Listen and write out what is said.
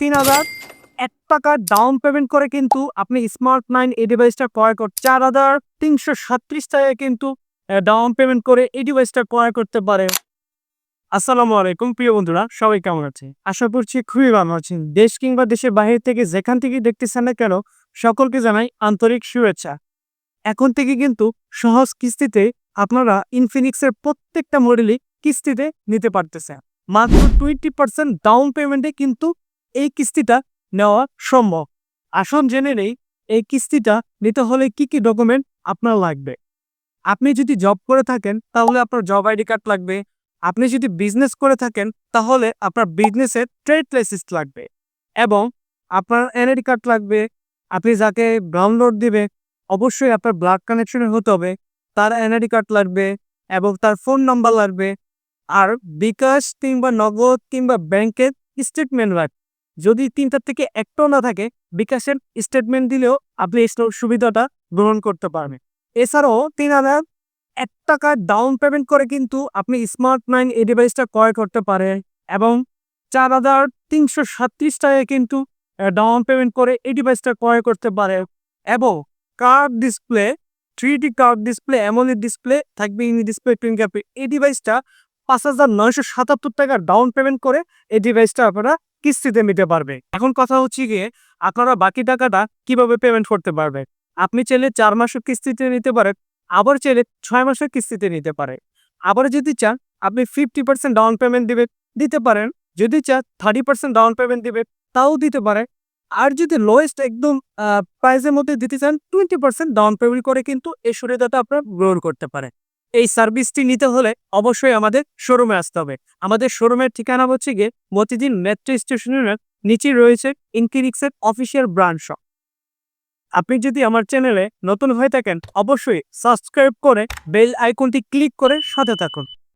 তিন হাজার, এক টাকা ডাউন পেমেন্ট করে কিন্তু আপনি স্মার্ট নাইন এই ডিভাইসটা ক্রয় করতে চার হাজার, তিনশো সাতত্রিশ টাকায় কিন্তু ডাউন পেমেন্ট করে এই ডিভাইসটা ক্রয় করতে পারে। আসসালামু আলাইকুম প্রিয় বন্ধুরা, সবাই কেমন আছে আশা করছি খুবই ভালো আছেন। দেশ কিংবা দেশের বাইরে থেকে যেখান থেকে দেখতেছেন না কেন, সকলকে জানাই আন্তরিক শুভেচ্ছা। এখন থেকে কিন্তু সহজ কিস্তিতে আপনারা ইনফিনিক্সের প্রত্যেকটা মডেলই কিস্তিতে নিতে পারতেছেন। মাত্র টোয়েন্টি পার্সেন্ট ডাউন পেমেন্টে কিন্তু এই কিস্তিটা নেওয়া সম্ভব। আসুন জেনে নেই, এই কিস্তিটা নিতে হলে কি কি ডকুমেন্ট আপনার লাগবে? আপনি যদি জব করে থাকেন, তাহলে আপনার জব আইডি কার্ড লাগবে। আপনি যদি বিজনেস করে থাকেন, তাহলে আপনার বিজনেসের ট্রেড লাইসেন্স লাগবে এবং আপনার এনআইডি কার্ড লাগবে। আপনি যাকে ডাউনলোড দিবে, অবশ্যই আপনার ব্লাড কানেকশনের হতে হবে, তার এনআইডি কার্ড লাগবে এবং তার ফোন নাম্বার লাগবে। আর বিকাশ কিংবা নগদ কিংবা ব্যাংকের স্টেটমেন্ট লাগবে। যদি তিনটার থেকে একটাও না থাকে, বিকাশের স্টেটমেন্ট দিলেও আপনি এই সুবিধাটা গ্রহণ করতে পারবেন। এছাড়াও তিন হাজার এক টাকা ডাউন পেমেন্ট করে কিন্তু আপনি স্মার্ট নাইন এই ডিভাইসটা ক্রয় করতে পারেন এবং চার হাজার তিনশো সাতত্রিশ টাকায় কিন্তু ডাউন পেমেন্ট করে এই ডিভাইসটা ক্রয় করতে পারে এবং curved display three D curved display AMOLED display থাকবে ইনি ডিসপ্লে ফিঙ্গারপ্রিন্ট এই ডিভাইসটা পাঁচ হাজার নয়শো সাতাত্তর টাকা ডাউন পেমেন্ট করে এই ডিভাইসটা আপনারা কিস্তিতে নিতে পারবে এখন কথা হচ্ছে গিয়ে আপনারা বাকি টাকাটা কীভাবে পেমেন্ট করতে পারবে আপনি চাইলে চার মাসের কিস্তিতে নিতে পারেন, আবার চাইলে ছয় মাসের কিস্তিতে নিতে পারে আবার যদি চান, আপনি ফিফটি পার্সেন্ট ডাউন পেমেন্ট দিবে দিতে পারেন। যদি চান থার্টি পার্সেন্ট ডাউন পেমেন্ট দিবে, তাও দিতে পারে আর যদি লোয়েস্ট একদম প্রাইসের মধ্যে দিতে চান টোয়েন্টি পার্সেন্ট ডাউন পেমেন্ট করে কিন্তু এই সুবিধাটা আপনার গ্রহণ করতে পারে এই সার্ভিসটি নিতে হলে অবশ্যই আমাদের শোরুমে আসতে হবে। আমাদের শোরুমের ঠিকানা হচ্ছে গিয়ে মতিদিন মেট্রো স্টেশনের নিচে রয়েছে ইনকিরিক্সের অফিসিয়াল ব্রাঞ্চ শপ। আপনি যদি আমার চ্যানেলে নতুন হয়ে থাকেন, অবশ্যই সাবস্ক্রাইব করে বেল আইকনটি ক্লিক করে সাথে থাকুন।